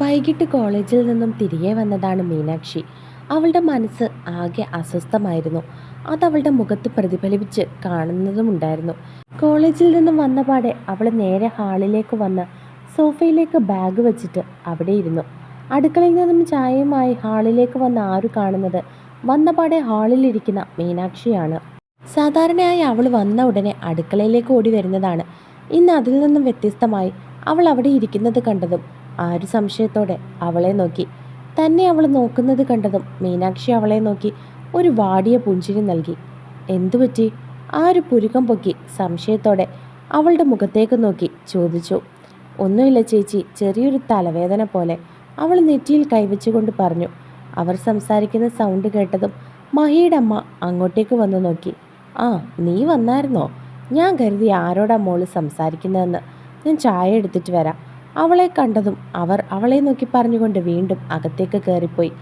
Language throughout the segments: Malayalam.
വൈകിട്ട് കോളേജിൽ നിന്നും തിരികെ വന്നതാണ് മീനാക്ഷി. അവളുടെ മനസ്സ് ആകെ അസ്വസ്ഥമായിരുന്നു. അതവളുടെ മുഖത്ത് പ്രതിഫലിപ്പിച്ച് കാണുന്നതുമുണ്ടായിരുന്നു. കോളേജിൽ നിന്നും വന്ന പാടെ അവൾ നേരെ ഹാളിലേക്ക് വന്ന് സോഫയിലേക്ക് ബാഗ് വെച്ചിട്ട് അവിടെ ഇരുന്നു. അടുക്കളയിൽ നിന്നും ചായയുമായി ഹാളിലേക്ക് വന്ന ആരു കാണുന്നത് വന്നപാടെ ഹാളിലിരിക്കുന്ന മീനാക്ഷിയാണ്. സാധാരണയായി അവൾ വന്ന ഉടനെ അടുക്കളയിലേക്ക് ഓടി വരുന്നതാണ്. ഇന്ന് അതിൽ നിന്നും വ്യത്യസ്തമായി അവൾ അവിടെ ഇരിക്കുന്നത് കണ്ടതും ആരു സംശയത്തോടെ അവളെ നോക്കി. തന്നെ അവൾ നോക്കുന്നത് കണ്ടതും മീനാക്ഷി അവളെ നോക്കി ഒരു വാടിയ പുഞ്ചിരി നൽകി. എന്തുപറ്റി ആരു പുരുക്കം പൊക്കി സംശയത്തോടെ അവളുടെ മുഖത്തേക്ക് നോക്കി ചോദിച്ചു. ഒന്നുമില്ല ചേച്ചി ചെറിയൊരു തലവേദന പോലെ. അവൾ നെറ്റിയിൽ കൈവച്ചുകൊണ്ട് പറഞ്ഞു. അവർ സംസാരിക്കുന്ന സൗണ്ട് കേട്ടതും മഹിയുടെ അമ്മ അങ്ങോട്ടേക്ക് വന്ന് നോക്കി. ആ നീ വന്നായിരുന്നോ? ഞാൻ കരുതി ആരോടാ മോൾ സംസാരിക്കുന്നതെന്ന്. ഞാൻ ചായ എടുത്തിട്ട് വരാം. അവളെ കണ്ടതും അവർ അവളെ നോക്കി പറഞ്ഞുകൊണ്ട് വീണ്ടും അകത്തേക്ക് കയറിപ്പോയി.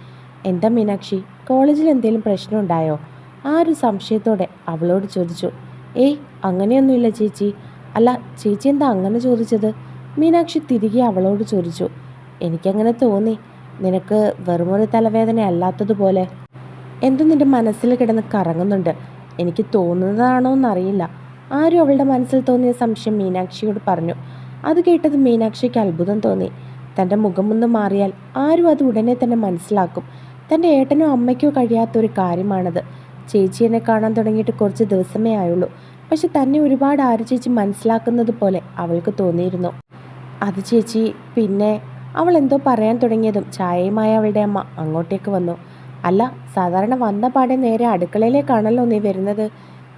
എന്താ മീനാക്ഷി കോളേജിൽ എന്തെങ്കിലും പ്രശ്നമുണ്ടായോ ആ ഒരു സംശയത്തോടെ അവളോട് ചോദിച്ചു. ഏയ് അങ്ങനെയൊന്നുമില്ല ചേച്ചി. അല്ല ചേച്ചി എന്താ അങ്ങനെ ചോദിച്ചത്? മീനാക്ഷി തിരികെ അവളോട് ചോദിച്ചു. എനിക്കങ്ങനെ തോന്നി. നിനക്ക് വെറുമൊരു തലവേദന അല്ലാത്തതുപോലെ. എന്തോ നിന്റെ മനസ്സിൽ കിടന്ന് കറങ്ങുന്നുണ്ട്. എനിക്ക് തോന്നുന്നതാണോ എന്നറിയില്ല ആരും അവളുടെ മനസ്സിൽ തോന്നിയ സംശയം മീനാക്ഷിയോട് പറഞ്ഞു. അത് കേട്ടത് മീനാക്ഷിക്ക് അത്ഭുതം തോന്നി. തന്റെ മുഖമൊന്ന് മാറിയാൽ ആരും അത് ഉടനെ തന്നെ മനസ്സിലാക്കും. തന്റെ ഏട്ടനോ അമ്മയ്ക്കോ കഴിയാത്ത ഒരു കാര്യമാണത്. ചേച്ചി എന്നെ കാണാൻ തുടങ്ങിയിട്ട് കുറച്ച് ദിവസമേ ആയുള്ളൂ. പക്ഷെ തന്നെ ഒരുപാട് ആര് ചേച്ചി മനസ്സിലാക്കുന്നത് പോലെ അവൾക്ക് തോന്നിയിരുന്നു. അത് ചേച്ചി പിന്നെ അവൾ എന്തോ പറയാൻ തുടങ്ങിയതും ചായയുമായ അവളുടെ അമ്മ അങ്ങോട്ടേക്ക് വന്നു. അല്ല സാധാരണ വന്ന പാടെ നേരെ അടുക്കളയിലേക്കാണല്ലോ നീ വരുന്നത്.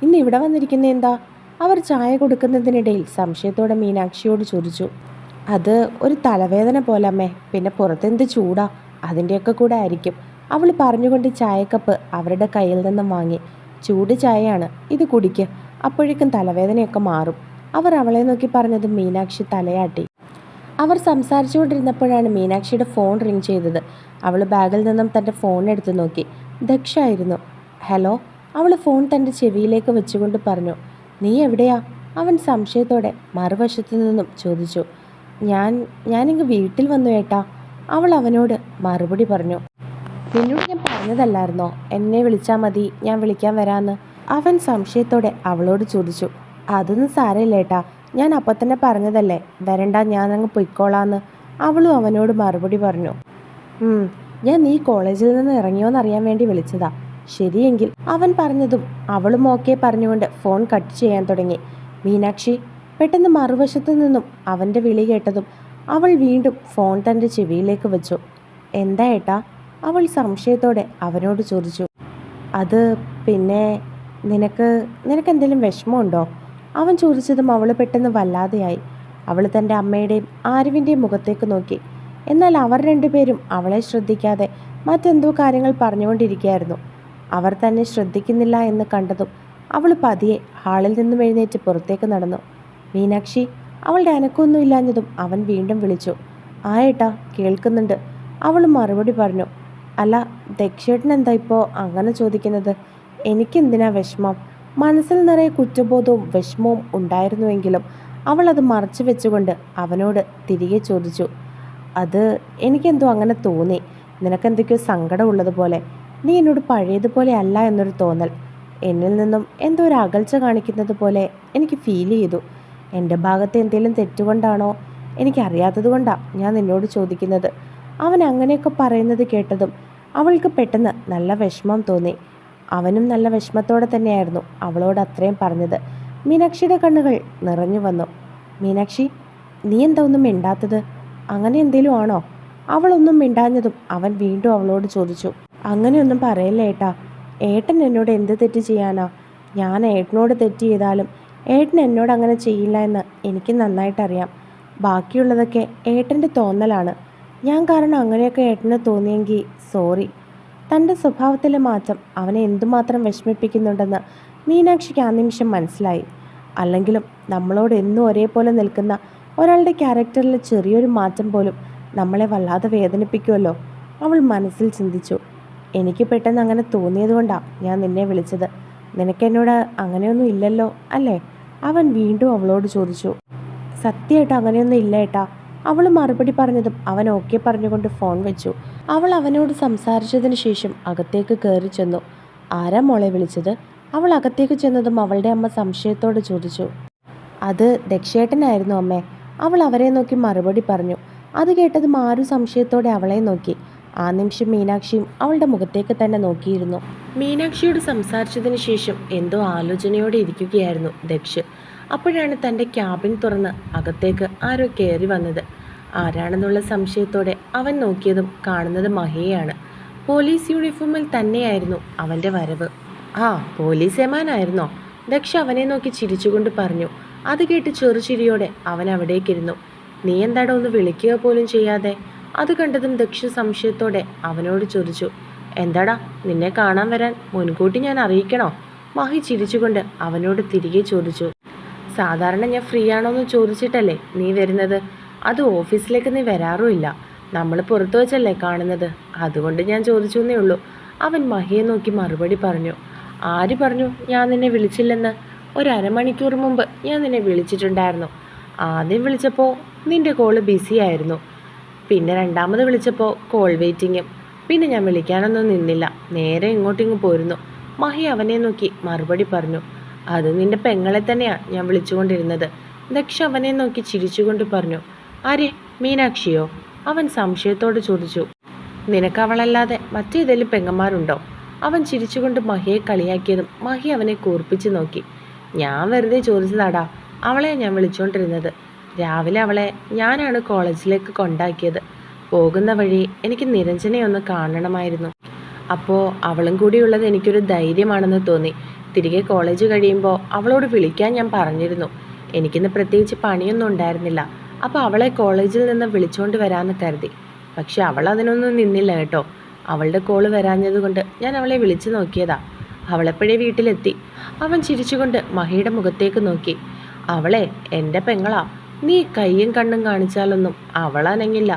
ഇന്ന് ഇവിടെ വന്നിരിക്കുന്ന എന്താ അവർ ചായ കൊടുക്കുന്നതിനിടയിൽ സംശയത്തോടെ മീനാക്ഷിയോട് ചോദിച്ചു അത് ഒരു തലവേദന പോലെ അമ്മേ പിന്നെ പുറത്തെന്ത് ചൂടാ? അതിന്റെയൊക്കെ കൂടെ ആയിരിക്കും. അവൾ പറഞ്ഞുകൊണ്ട് ചായക്കപ്പ് അവരുടെ കയ്യിൽ നിന്നും വാങ്ങി ചൂട് ചായയാണ് ഇത് കുടിക്ക്. അപ്പോഴേക്കും തലവേദനയൊക്കെ മാറും. അവർ അവളെ നോക്കി പറഞ്ഞത് മീനാക്ഷി തലയാട്ടി. അവർ സംസാരിച്ചുകൊണ്ടിരുന്നപ്പോഴാണ് മീനാക്ഷിയുടെ ഫോൺ റിങ് ചെയ്തത്. അവൾ ബാഗിൽ നിന്നും തന്റെ ഫോൺ എടുത്തു നോക്കി. ദക്ഷായിരുന്നു ഹലോ? അവൾ ഫോൺ തന്റെ ചെവിയിലേക്ക് വെച്ചുകൊണ്ട് പറഞ്ഞു നീ എവിടെയാ? അവൻ സംശയത്തോടെ മറുവശത്തു നിന്നും ചോദിച്ചു. ഞാൻ ഞാനിങ്ങ് വീട്ടിൽ വന്നു ഏട്ടാ. അവൾ അവനോട് മറുപടി പറഞ്ഞു. നിന്നോട് ഞാൻ പറഞ്ഞതല്ലായിരുന്നോ? എന്നെ വിളിച്ചാൽ മതി ഞാൻ വിളിക്കാൻ വരാമെന്ന് അവൻ സംശയത്തോടെ അവളോട് ചോദിച്ചു. അതൊന്നും സാരമില്ല ഏട്ടാ ഞാൻ അപ്പം തന്നെ പറഞ്ഞതല്ലേ. വരണ്ട ഞാനങ്ങ് പൊയ്ക്കോളാന്ന്. അവളും അവനോട് മറുപടി പറഞ്ഞു. ഞാൻ നീ കോളേജിൽ നിന്ന് ഇറങ്ങിയോന്നറിയാൻ വേണ്ടി വിളിച്ചതാ. ശരിയെങ്കിൽ അവൻ പറഞ്ഞതും അവളും ഓക്കെ പറഞ്ഞുകൊണ്ട് ഫോൺ കട്ട് ചെയ്യാൻ തുടങ്ങി. മീനാക്ഷി പെട്ടെന്ന് മറുവശത്തു നിന്നും അവന്റെ വിളി കേട്ടതും അവൾ വീണ്ടും ഫോൺ തന്റെ ചെവിയിലേക്ക് വെച്ചു. എന്താ ഏട്ടാ? അവൾ സംശയത്തോടെ അവനോട് ചോദിച്ചു. അത് പിന്നെ നിനക്ക് നിനക്ക് എന്തെങ്കിലും വിഷമമുണ്ടോ? അവൻ ചോദിച്ചതും അവൾ പെട്ടെന്ന് വല്ലാതെയായി. അവൾ തന്റെ അമ്മയുടെയും ആരുവിന്റെയും മുഖത്തേക്ക് നോക്കി. എന്നാൽ അവർ രണ്ടുപേരും അവളെ ശ്രദ്ധിക്കാതെ മറ്റെന്തോ കാര്യങ്ങൾ പറഞ്ഞുകൊണ്ടിരിക്കുകയായിരുന്നു. അവർ തന്നെ ശ്രദ്ധിക്കുന്നില്ല എന്ന് കണ്ടതും അവൾ പതിയെ ഹാളിൽ നിന്നും എഴുന്നേറ്റ് പുറത്തേക്ക് നടന്നു. മീനാക്ഷി അവളുടെ അനക്കമൊന്നുമില്ലാഞ്ഞതും അവൻ വീണ്ടും വിളിച്ചു. ആ കേൾക്കുന്നുണ്ട്. അവൾ മറുപടി പറഞ്ഞു. അല്ല ദക്ഷേട്ടൻ എന്താ ഇപ്പോൾ അങ്ങനെ ചോദിക്കുന്നത്? എനിക്കെന്തിനാ വിഷമം? മനസ്സിൽ നിറയെ കുറ്റബോധവും വിഷമവും ഉണ്ടായിരുന്നുവെങ്കിലും അവൾ അത് മറച്ചു വെച്ചുകൊണ്ട് അവനോട് തിരികെ ചോദിച്ചു. അത് എനിക്കെന്തോ അങ്ങനെ തോന്നി. നിനക്കെന്തൊക്കെയോ സങ്കടമുള്ളതുപോലെ നീ എന്നോട് പഴയതുപോലെ അല്ല എന്നൊരു തോന്നൽ. എന്നിൽ നിന്നും എന്തോ ഒരു അകൽച്ച കാണിക്കുന്നത് പോലെ എനിക്ക് ഫീൽ ചെയ്തു. എന്റെ ഭാഗത്ത് എന്തെങ്കിലും തെറ്റുകൊണ്ടാണോ? എനിക്കറിയാത്തത് കൊണ്ടാണ് ഞാൻ നിന്നോട് ചോദിക്കുന്നത്. അവൻ അങ്ങനെയൊക്കെ പറയുന്നത് കേട്ടതും അവൾക്ക് പെട്ടെന്ന് നല്ല വിഷമം തോന്നി. അവനും നല്ല വിഷമത്തോടെ തന്നെയായിരുന്നു അവളോട് അത്രയും പറഞ്ഞത്. മീനാക്ഷിയുടെ കണ്ണുകൾ നിറഞ്ഞു വന്നു. മീനാക്ഷി നീ എന്താ ഒന്നും മിണ്ടാത്തത്? അങ്ങനെ എന്തേലും ആണോ? അവളൊന്നും മിണ്ടാഞ്ഞതും അവൻ വീണ്ടും അവളോട് ചോദിച്ചു. അങ്ങനെയൊന്നും പറയല്ലേ ഏട്ടാ. ഏട്ടൻ എന്നോട് എന്ത് തെറ്റ് ചെയ്യാനാ? ഞാൻ ഏട്ടനോട് തെറ്റ് ചെയ്താലും ഏട്ടൻ എന്നോട് അങ്ങനെ ചെയ്യില്ല എന്ന് എനിക്ക് നന്നായിട്ടറിയാം. ബാക്കിയുള്ളതൊക്കെ ഏട്ടന്റെ തോന്നലാണ്. ഞാൻ കാരണം അങ്ങനെയൊക്കെ ഏട്ടന് തോന്നിയെങ്കിൽ സോറി. തന്റെ സ്വഭാവത്തിലെ മാറ്റം അവനെ എന്തുമാത്രം വിഷമിപ്പിക്കുന്നുണ്ടെന്ന് മീനാക്ഷിക്ക് ആ നിമിഷം മനസ്സിലായി. അല്ലെങ്കിലും നമ്മളോട് എന്നും ഒരേപോലെ നിൽക്കുന്ന ഒരാളുടെ ക്യാരക്ടറിൽ ചെറിയൊരു മാറ്റം പോലും നമ്മളെ വല്ലാതെ വേദനിപ്പിക്കുമല്ലോ അവൾ മനസ്സിൽ ചിന്തിച്ചു. എനിക്ക് പെട്ടെന്ന് അങ്ങനെ തോന്നിയതുകൊണ്ടാണ് ഞാൻ നിന്നെ വിളിച്ചത്. നിനക്കെന്നോട് അങ്ങനെയൊന്നും ഇല്ലല്ലോ അല്ലേ? അവൻ വീണ്ടും അവളോട് ചോദിച്ചു. സത്യമായിട്ട് അങ്ങനെയൊന്നും ഇല്ല ഏട്ടാ. അവൾ മറുപടി പറഞ്ഞതും അവൻ ഓക്കെ പറഞ്ഞുകൊണ്ട് ഫോൺ വെച്ചു. അവൾ അവനോട് സംസാരിച്ചതിന് ശേഷം അകത്തേക്ക് കയറി ചെന്നു. ആരാ മോളെ വിളിച്ചത്? അവൾ അകത്തേക്ക് ചെന്നതും അവളുടെ അമ്മ സംശയത്തോട് ചോദിച്ചു. അത് ദക്ഷേട്ടനായിരുന്നു അമ്മേ. അവൾ അവരെ നോക്കി മറുപടി പറഞ്ഞു. അത് കേട്ടതും ആരു സംശയത്തോടെ അവളെ നോക്കി. ആ നിമിഷം മീനാക്ഷിയും അവളുടെ മുഖത്തേക്ക് തന്നെ നോക്കിയിരുന്നു. മീനാക്ഷിയോട് സംസാരിച്ചതിന് ശേഷം എന്തോ ആലോചനയോടെ ഇരിക്കുകയായിരുന്നു ദക്ഷ്. അപ്പോഴാണ് തന്റെ ക്യാബിൻ തുറന്ന് അകത്തേക്ക് ആരോ കയറി വന്നത്. ആരാണെന്നുള്ള സംശയത്തോടെ അവൻ നോക്കിയതും കാണുന്നത് മഹിയാണ്. പോലീസ് യൂണിഫോമിൽ തന്നെയായിരുന്നു അവന്റെ വരവ്. ആ പോലീസ് എമാനായിരുന്നോ? ദക്ഷ അവനെ നോക്കി ചിരിച്ചുകൊണ്ട് പറഞ്ഞു. അത് കേട്ട് ചെറുചിരിയോടെ അവൻ അവിടേക്കിരുന്നു. നീ എന്താടോ ഒന്ന് വിളിക്കുക പോലും ചെയ്യാതെ? അത് കണ്ടതും ദക്ഷ സംശയത്തോടെ അവനോട് ചോദിച്ചു എന്താടാ നിന്നെ കാണാൻ വരാൻ മുൻകൂട്ടി ഞാൻ അറിയിക്കണോ? മഹി ചിരിച്ചുകൊണ്ട് അവനോട് തിരികെ ചോദിച്ചു സാധാരണ ഞാൻ ഫ്രീ ആണോ എന്ന് ചോദിച്ചിട്ടല്ലേ നീ വരുന്നത്? അത് ഓഫീസിലേക്ക് നീ വരാറുമില്ല. നമ്മൾ പുറത്തു വച്ചല്ലേ കാണുന്നത്? അതുകൊണ്ട് ഞാൻ ചോദിച്ചു എന്നേ ഉള്ളൂ. അവൻ മഹിയെ നോക്കി മറുപടി പറഞ്ഞു ആര് പറഞ്ഞു ഞാൻ നിന്നെ വിളിച്ചില്ലെന്ന്? ഒരമണിക്കൂർ മുമ്പ് ഞാൻ നിന്നെ വിളിച്ചിട്ടുണ്ടായിരുന്നു. ആദ്യം വിളിച്ചപ്പോൾ നിന്റെ കോൾ ബിസി ആയിരുന്നു. പിന്നെ രണ്ടാമത് വിളിച്ചപ്പോൾ കോൾ വെയിറ്റിങ്ങും പിന്നെ ഞാൻ വിളിക്കാനൊന്നും നിന്നില്ല. നേരെ ഇങ്ങോട്ടിങ്ങ് പോരുന്നു. മഹി അവനെ നോക്കി. മറുപടി പറഞ്ഞു അത് നിന്റെ പെങ്ങളെ തന്നെയാണ് ഞാൻ വിളിച്ചുകൊണ്ടിരുന്നത്. ദക്ഷ അവനെ നോക്കി ചിരിച്ചുകൊണ്ട് പറഞ്ഞു ആരെ? മീനാക്ഷിയോ? അവൻ സംശയത്തോട് ചോദിച്ചു നിനക്ക് അവളല്ലാതെ മറ്റേതെങ്കിലും പെങ്ങന്മാരുണ്ടോ? അവൻ ചിരിച്ചുകൊണ്ട് മഹിയെ കളിയാക്കിയതും മഹി അവനെ കൂർപ്പിച്ചു നോക്കി ഞാൻ വെറുതെ ചോദിച്ചതാടാ. അവളെ ഞാൻ വിളിച്ചുകൊണ്ടിരുന്നത് രാവിലെ അവളെ ഞാനാണ് കോളേജിലേക്ക് കൊണ്ടാക്കിയത്. പോകുന്ന വഴി എനിക്ക് നിരഞ്ജനെ ഒന്ന് കാണണമായിരുന്നു. അപ്പോൾ അവളും കൂടിയുള്ളത് എനിക്കൊരു ധൈര്യമാണെന്ന് തോന്നി. തിരികെ കോളേജ് കഴിയുമ്പോൾ അവളോട് വിളിക്കാൻ ഞാൻ പറഞ്ഞിരുന്നു. എനിക്കിന്ന് പ്രത്യേകിച്ച് പണിയൊന്നും ഉണ്ടായിരുന്നില്ല. അപ്പോൾ അവളെ കോളേജിൽ നിന്ന് വിളിച്ചുകൊണ്ട് വരാമെന്ന് കരുതി. പക്ഷെ അവൾ അതിനൊന്നും നിന്നില്ല കേട്ടോ. അവളുടെ കോൾ വരാഞ്ഞതുകൊണ്ട് ഞാൻ അവളെ വിളിച്ചു നോക്കിയതാ. അവളെപ്പോഴേ വീട്ടിലെത്തി. അവൻ ചിരിച്ചുകൊണ്ട് മഹിയുടെ മുഖത്തേക്ക് നോക്കി. അവളെ എന്റെ പെങ്ങളാ നീ കയ്യും കണ്ണും കാണിച്ചാലൊന്നും അവളനങ്ങില്ല.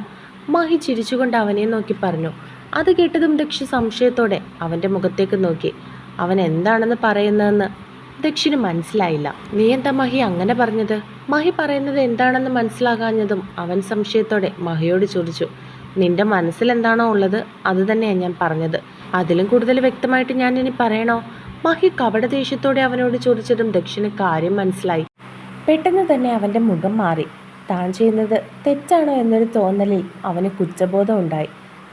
മഹി ചിരിച്ചുകൊണ്ട് അവനെ നോക്കി പറഞ്ഞു. അത് കേട്ടതും ദക്ഷ സംശയത്തോടെ അവന്റെ മുഖത്തേക്ക് നോക്കി. അവൻ എന്താണെന്ന് പറയുന്നതെന്ന് ദക്ഷിന് മനസ്സിലായില്ല. നീ എന്താ മഹി അങ്ങനെ പറഞ്ഞത്? മഹി പറയുന്നത് എന്താണെന്ന് മനസ്സിലാകാഞ്ഞതും അവൻ സംശയത്തോടെ മഹിയോട് ചോദിച്ചു. നിന്റെ മനസ്സിൽ എന്താണോ ഉള്ളത് അത് തന്നെയാണ് ഞാൻ പറഞ്ഞത്. അതിലും കൂടുതൽ വ്യക്തമായിട്ട് ഞാൻ ഇനി പറയണോ? മഹി കപട ദേഷ്യത്തോടെ അവനോട് ചോദിച്ചതും ദക്ഷിന് കാര്യം മനസ്സിലായി. പെട്ടെന്ന് തന്നെ അവന്റെ മുഖം മാറി. താൻ ചെയ്യുന്നത് തെറ്റാണോ എന്നൊരു തോന്നലിൽ അവന് കുറ്റബോധം ഉണ്ടായി.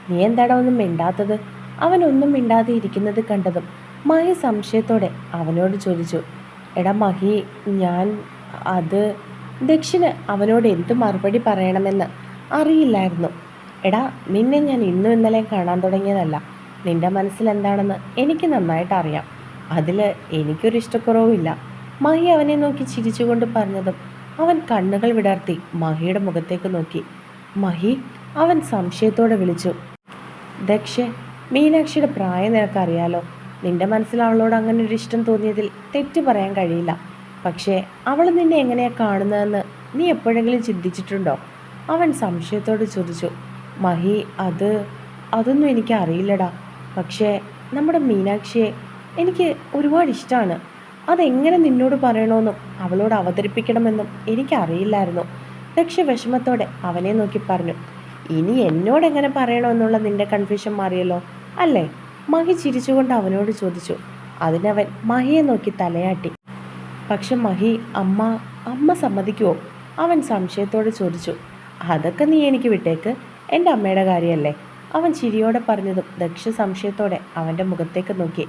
നീ എന്താടാ ഒന്നും മിണ്ടാത്തത്? അവനൊന്നും മിണ്ടാതെ ഇരിക്കുന്നത് കണ്ടതും മഹി സംശയത്തോടെ അവനോട് ചോദിച്ചു. എടാ മഹി ഞാൻ അത് ദക്ഷിന് അവനോട് എന്ത് മറുപടി പറയണമെന്ന് അറിയില്ലായിരുന്നു. എടാ നിന്നെ ഞാൻ ഇന്നും ഇന്നലെ കാണാൻ തുടങ്ങിയതല്ല. നിന്റെ മനസ്സിൽ എന്താണെന്ന് എനിക്ക് നന്നായിട്ട് അറിയാം അതിൽ എനിക്കൊരു ഇഷ്ടക്കുറവുമില്ല. മഹി അവനെ നോക്കി ചിരിച്ചുകൊണ്ട് പറഞ്ഞതും അവൻ കണ്ണുകൾ വിടർത്തി മഹിയുടെ മുഖത്തേക്ക് നോക്കി. മഹി അവൻ സംശയത്തോടെ വിളിച്ചു. ദക്ഷ മീനാക്ഷിയുടെ പ്രായം നിനക്കറിയാലോ? നിന്റെ മനസ്സിൽ അവളോട് അങ്ങനെ ഒരു ഇഷ്ടം തോന്നിയതിൽ തെറ്റ് പറയാൻ കഴിയില്ല. പക്ഷേ അവൾ നിന്നെ എങ്ങനെയാണ് കാണുന്നതെന്ന് നീ എപ്പോഴെങ്കിലും ചിന്തിച്ചിട്ടുണ്ടോ? അവൻ സംശയത്തോട് ചോദിച്ചു. മഹി അത് അതൊന്നും എനിക്ക് അറിയില്ലടാ പക്ഷേ നമ്മുടെ മീനാക്ഷിയെ എനിക്ക് ഒരുപാട് ഇഷ്ടമാണ് അതെങ്ങനെ നിന്നോട് പറയണമെന്നും അവളോട് അവതരിപ്പിക്കണമെന്നും എനിക്കറിയില്ലായിരുന്നു. ദക്ഷ വിഷമത്തോടെ അവനെ നോക്കി പറഞ്ഞു ഇനി എന്നോട് എങ്ങനെ പറയണമെന്നുള്ള നിന്റെ കൺഫ്യൂഷൻ മാറിയല്ലോ അല്ലേ? മഹി ചിരിച്ചുകൊണ്ട് അവനോട് ചോദിച്ചു. അതിനവൻ മഹിയെ നോക്കി തലയാട്ടി. പക്ഷെ മഹി അമ്മ അമ്മ സമ്മതിക്കുമോ അവൻ സംശയത്തോടെ ചോദിച്ചു. അതൊക്കെ നീ എനിക്ക് വിട്ടേക്ക് എന്റെ അമ്മയുടെ കാര്യമല്ലേ? അവൻ ചിരിയോടെ പറഞ്ഞതും ദക്ഷ സംശയത്തോടെ അവന്റെ മുഖത്തേക്ക് നോക്കി.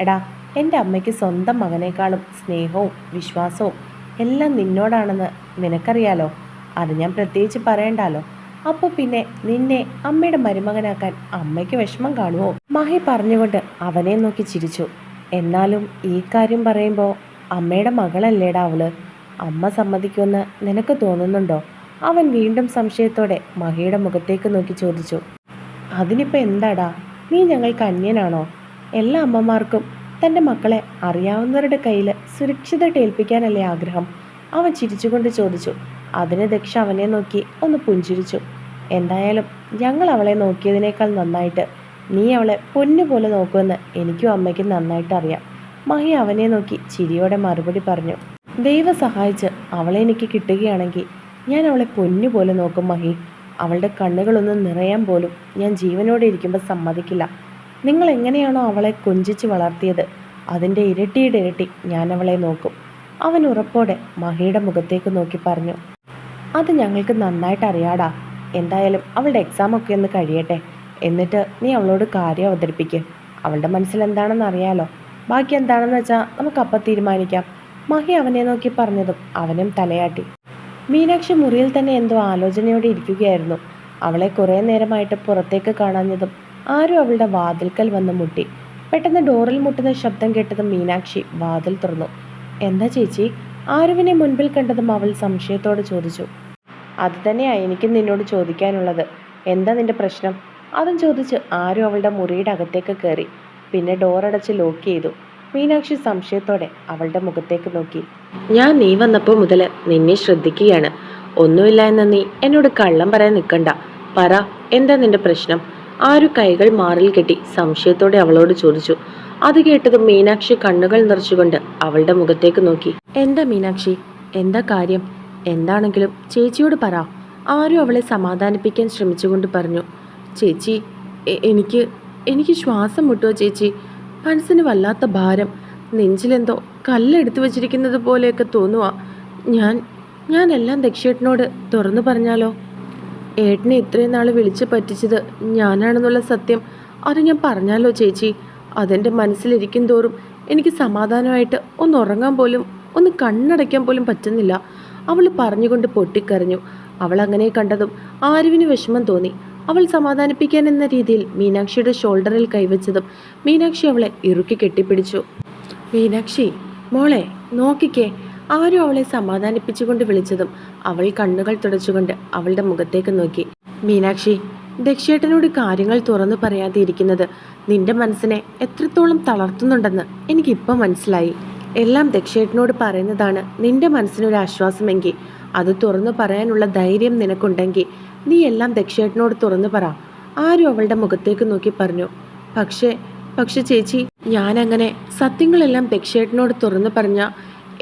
എടാ എന്റെ അമ്മയ്ക്ക് സ്വന്തം മകനേക്കാളും സ്നേഹവും വിശ്വാസവും എല്ലാം നിന്നോടാണെന്ന് നിനക്കറിയാലോ? അത് ഞാൻ പ്രത്യേകിച്ച് പറയണ്ടാലോ? അപ്പോൾ പിന്നെ നിന്നെ അമ്മയുടെ മരുമകനാക്കാൻ അമ്മയ്ക്ക് വിഷമം കാണുമോ മഹി പറഞ്ഞുകൊണ്ട് അവനെ നോക്കി ചിരിച്ചു. എന്നാലും ഈ കാര്യം പറയുമ്പോൾ അമ്മയുടെ മകളല്ലേടാ അവൾ? അമ്മ സമ്മതിക്കുമെന്ന് നിനക്ക് തോന്നുന്നുണ്ടോ? അവൻ വീണ്ടും സംശയത്തോടെ മഹിയുടെ മുഖത്തേക്ക് നോക്കി ചോദിച്ചു. അതിനിപ്പോൾ എന്താടാ? നീ ഞങ്ങൾക്ക് അന്യനാണോ? എല്ലാ അമ്മമാർക്കും തന്റെ മക്കളെ അറിയാവുന്നവരുടെ കയ്യിൽ സുരക്ഷിത ഏൽപ്പിക്കാനല്ലേ ആഗ്രഹം. അവൻ ചിരിച്ചുകൊണ്ട് ചോദിച്ചു. അതിന് ദക്ഷ അവനെ നോക്കി ഒന്ന് പുഞ്ചിരിച്ചു. എന്തായാലും ഞങ്ങൾ അവളെ നോക്കിയതിനേക്കാൾ നന്നായിട്ട് നീ അവളെ പൊന്നുപോലെ നോക്കുമെന്ന് എനിക്കും അമ്മയ്ക്കും നന്നായിട്ട് അറിയാം. മഹി അവനെ നോക്കി ചിരിയോടെ മറുപടി പറഞ്ഞു. ദൈവം സഹായിച്ച് അവളെ എനിക്ക് കിട്ടുകയാണെങ്കിൽ ഞാൻ അവളെ പൊന്നുപോലെ നോക്കും മഹി. അവളുടെ കണ്ണുകളൊന്നും നിറയാൻ പോലും ഞാൻ ജീവനോടെ ഇരിക്കുമ്പോൾ സമ്മതിക്കില്ല. നിങ്ങൾ എങ്ങനെയാണോ അവളെ കൊഞ്ചിച്ച് വളർത്തിയത്? അതിന്റെ ഇരട്ടിയുടെ ഇരട്ടി ഞാൻ അവളെ നോക്കും. അവൻ ഉറപ്പോടെ മഹിയുടെ മുഖത്തേക്ക് നോക്കി പറഞ്ഞു അത് ഞങ്ങൾക്ക് നന്നായിട്ട് അറിയാടാ. എന്തായാലും അവളുടെ എക്സാം ഒക്കെ ഒന്ന് കഴിയട്ടെ. എന്നിട്ട് നീ അവളോട് കാര്യം അവതരിപ്പിക്കുക അവളുടെ മനസ്സിൽ എന്താണെന്ന് അറിയാലോ. ബാക്കി എന്താണെന്ന് വെച്ചാൽ നമുക്ക് അപ്പം തീരുമാനിക്കാം. മഹി അവനെ നോക്കി പറഞ്ഞതും അവനും തലയാട്ടി. മീനാക്ഷി മുറിയിൽ തന്നെ എന്തോ ആലോചനയോടെ ഇരിക്കുകയായിരുന്നു. അവളെ കുറേ നേരമായിട്ട് പുറത്തേക്ക് കാണാഞ്ഞതും ആരും അവളുടെ വാതിൽക്കൽ വന്ന് മുട്ടി. പെട്ടെന്ന് ഡോറിൽ മുട്ടുന്ന ശബ്ദം കേട്ടതും മീനാക്ഷി വാതിൽ തുറന്നു. എന്താ ചേച്ചി? ആരുവിനെ മുൻപിൽ കണ്ടതും അവൾ സംശയത്തോടെ ചോദിച്ചു. അത് തന്നെയാ എനിക്കും നിന്നോട് ചോദിക്കാനുള്ളത്. എന്താ നിന്റെ പ്രശ്നം? അതും ചോദിച്ച് ആരും അവളുടെ മുറിയുടെ അകത്തേക്ക് കയറി. പിന്നെ ഡോറടച്ച് ലോക്ക് ചെയ്തു. മീനാക്ഷി സംശയത്തോടെ അവളുടെ മുഖത്തേക്ക് നോക്കി. ഞാൻ നീ വന്നപ്പോൾ മുതൽ നിന്നെ ശ്രദ്ധിക്കുകയാണ്. ഒന്നുമില്ല എന്ന നീ എന്നോട് കള്ളം പറയാൻ നിൽക്കണ്ട പറ എന്താ നിന്റെ പ്രശ്നം? ആരു കൈകൾ മാറിൽ കെട്ടി സംശയത്തോടെ അവളോട് ചോദിച്ചു. അത് കേട്ടതും മീനാക്ഷി കണ്ണുകൾ നിറച്ചുകൊണ്ട് അവളുടെ മുഖത്തേക്ക് നോക്കി. എന്താ മീനാക്ഷി? എന്താ കാര്യം? എന്താണെങ്കിലും ചേച്ചിയോട് പറ. ആരും അവളെ സമാധാനിപ്പിക്കാൻ ശ്രമിച്ചുകൊണ്ട് പറഞ്ഞു. ചേച്ചി എനിക്ക് എനിക്ക് ശ്വാസം മുട്ടോ ചേച്ചി? മനസ്സിന് വല്ലാത്ത ഭാരം. നെഞ്ചിലെന്തോ കല്ലെടുത്തു വച്ചിരിക്കുന്നത് പോലെയൊക്കെ തോന്നുക ഞാൻ എല്ലാം ദക്ഷേട്ടനോട് തുറന്നു പറഞ്ഞാലോ? ഏട്ടനെ ഇത്രയും നാൾ വിളിച്ച് പറ്റിച്ചത് ഞാനാണെന്നുള്ള സത്യം അത് ഞാൻ പറഞ്ഞാലോ ചേച്ചി? അതെന്റെ മനസ്സിലിരിക്കും തോറും എനിക്ക് സമാധാനമായിട്ട് ഒന്ന് ഉറങ്ങാൻ പോലും ഒന്ന് കണ്ണടയ്ക്കാൻ പോലും പറ്റുന്നില്ല. അവൾ പറഞ്ഞുകൊണ്ട് പൊട്ടിക്കരഞ്ഞു. അവൾ അങ്ങനെ കണ്ടതും ആരുവിന് വിഷമം തോന്നി. അവൾ സമാധാനിപ്പിക്കാൻ എന്ന രീതിയിൽ മീനാക്ഷിയുടെ ഷോൾഡറിൽ കൈവച്ചതും മീനാക്ഷി അവളെ ഇറുക്കി കെട്ടിപ്പിടിച്ചു. മീനാക്ഷി മോളെ നോക്കിക്കേ. ആരും അവളെ സമാധാനിപ്പിച്ചുകൊണ്ട് വിളിച്ചതും അവൾ കണ്ണുകൾ തുടച്ചുകൊണ്ട് അവളുടെ മുഖത്തേക്ക് നോക്കി. മീനാക്ഷി ദക്ഷേട്ടനോട് കാര്യങ്ങൾ തുറന്നു പറയാതെ ഇരിക്കുന്നത് നിന്റെ മനസ്സിനെ എത്രത്തോളം തളർത്തുന്നുണ്ടെന്ന് എനിക്കിപ്പം മനസ്സിലായി. എല്ലാം ദക്ഷേട്ടനോട് പറയുന്നതാണ് നിന്റെ മനസ്സിനൊരു ആശ്വാസമെങ്കിൽ അത് തുറന്നു പറയാനുള്ള ധൈര്യം നിനക്കുണ്ടെങ്കിൽ നീ എല്ലാം ദക്ഷേട്ടനോട് തുറന്നു പറ. ആരും അവളുടെ മുഖത്തേക്ക് നോക്കി പറഞ്ഞു. പക്ഷേ പക്ഷെ ചേച്ചി ഞാനങ്ങനെ സത്യങ്ങളെല്ലാം ദക്ഷേട്ടനോട് തുറന്നു പറഞ്ഞ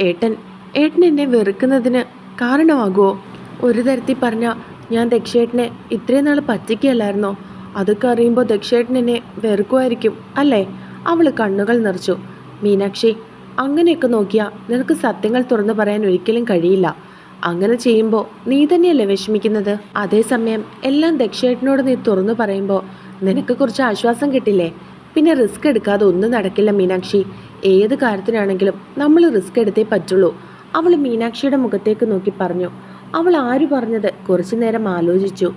ഏട്ടൻ ഏട്ടൻ എന്നെ വെറുക്കുന്നതിന് കാരണമാകുമോ ഒരു തരത്തിൽ പറഞ്ഞ ഞാൻ ദക്ഷേട്ടനെ ഇത്രയും നാൾ പറ്റിക്കുകയല്ലായിരുന്നോ? അതൊക്കെ അറിയുമ്പോൾ ദക്ഷേട്ടൻ എന്നെ വെറുക്കുമായിരിക്കും അല്ലേ? അവൾ കണ്ണുകൾ നിറച്ചു. മീനാക്ഷി അങ്ങനെയൊക്കെ നോക്കിയാൽ നിനക്ക് സത്യങ്ങൾ തുറന്നു പറയാൻ ഒരിക്കലും കഴിയില്ല. അങ്ങനെ ചെയ്യുമ്പോൾ നീ തന്നെയല്ലേ വിഷമിക്കുന്നത്? അതേസമയം എല്ലാം ദക്ഷേട്ടനോട് നീ തുറന്നു പറയുമ്പോൾ നിനക്ക് കുറച്ച് ആശ്വാസം കിട്ടില്ലേ? പിന്നെ റിസ്ക് എടുക്കാതെ ഒന്നും നടക്കില്ല മീനാക്ഷി. ഏത് കാര്യത്തിനാണെങ്കിലും നമ്മൾ റിസ്ക് എടുത്തേ പറ്റുള്ളൂ. അവൾ മീനാക്ഷിയുടെ മുഖത്തേക്ക് നോക്കി പറഞ്ഞു. അവൾ ആര് പറഞ്ഞത്? കുറച്ചു നേരം ആലോചിച്ചു.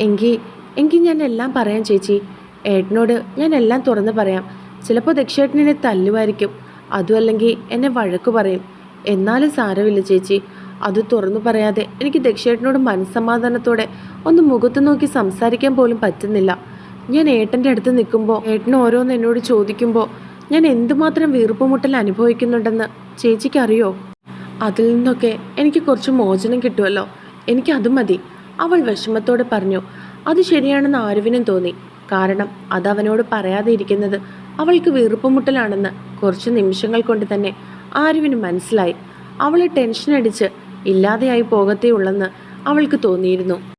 എങ്കിൽ എങ്കിൽ ഞാൻ എല്ലാം പറയാം ചേച്ചി. ഏട്ടനോട് ഞാൻ എല്ലാം തുറന്ന് പറയാം. ചിലപ്പോൾ ദക്ഷേട്ടനെ തല്ലുമായിരിക്കും. അതുമല്ലെങ്കിൽ എന്നെ വഴക്ക് പറയും. എന്നാലും സാരമില്ല ചേച്ചി. അത് തുറന്നു പറയാതെ എനിക്ക് ദക്ഷേട്ടനോട് മനസ്സമാധാനത്തോടെ ഒന്ന് മുഖത്ത് നോക്കി സംസാരിക്കാൻ പോലും പറ്റുന്നില്ല. ഞാൻ ഏട്ടന്റെ അടുത്ത് നിൽക്കുമ്പോൾ ഏട്ടൻ ഓരോന്ന് എന്നോട് ചോദിക്കുമ്പോൾ ഞാൻ എന്തുമാത്രം വീർപ്പുമുട്ടൽ അനുഭവിക്കുന്നുണ്ടെന്ന് ചേച്ചിക്ക് അറിയോ അതിൽ നിന്നൊക്കെ എനിക്ക് കുറച്ച് മോചനം കിട്ടുമല്ലോ എനിക്ക് അത് മതി. അവൾ വിഷമത്തോടെ പറഞ്ഞു അത് ശരിയാണെന്ന് ആരുവിനും തോന്നി. കാരണം അത് അവനോട് പറയാതെ ഇരിക്കുന്നത് അവൾക്ക് വീർപ്പുമുട്ടലാണെന്ന് കുറച്ച് നിമിഷങ്ങൾ കൊണ്ട് തന്നെ ആരുവിന് മനസ്സിലായി. അവൾ ടെൻഷൻ അടിച്ച് ഇല്ലാതെയായി പോകത്തേ ഉള്ളെന്ന് അവൾക്ക് തോന്നിയിരുന്നു.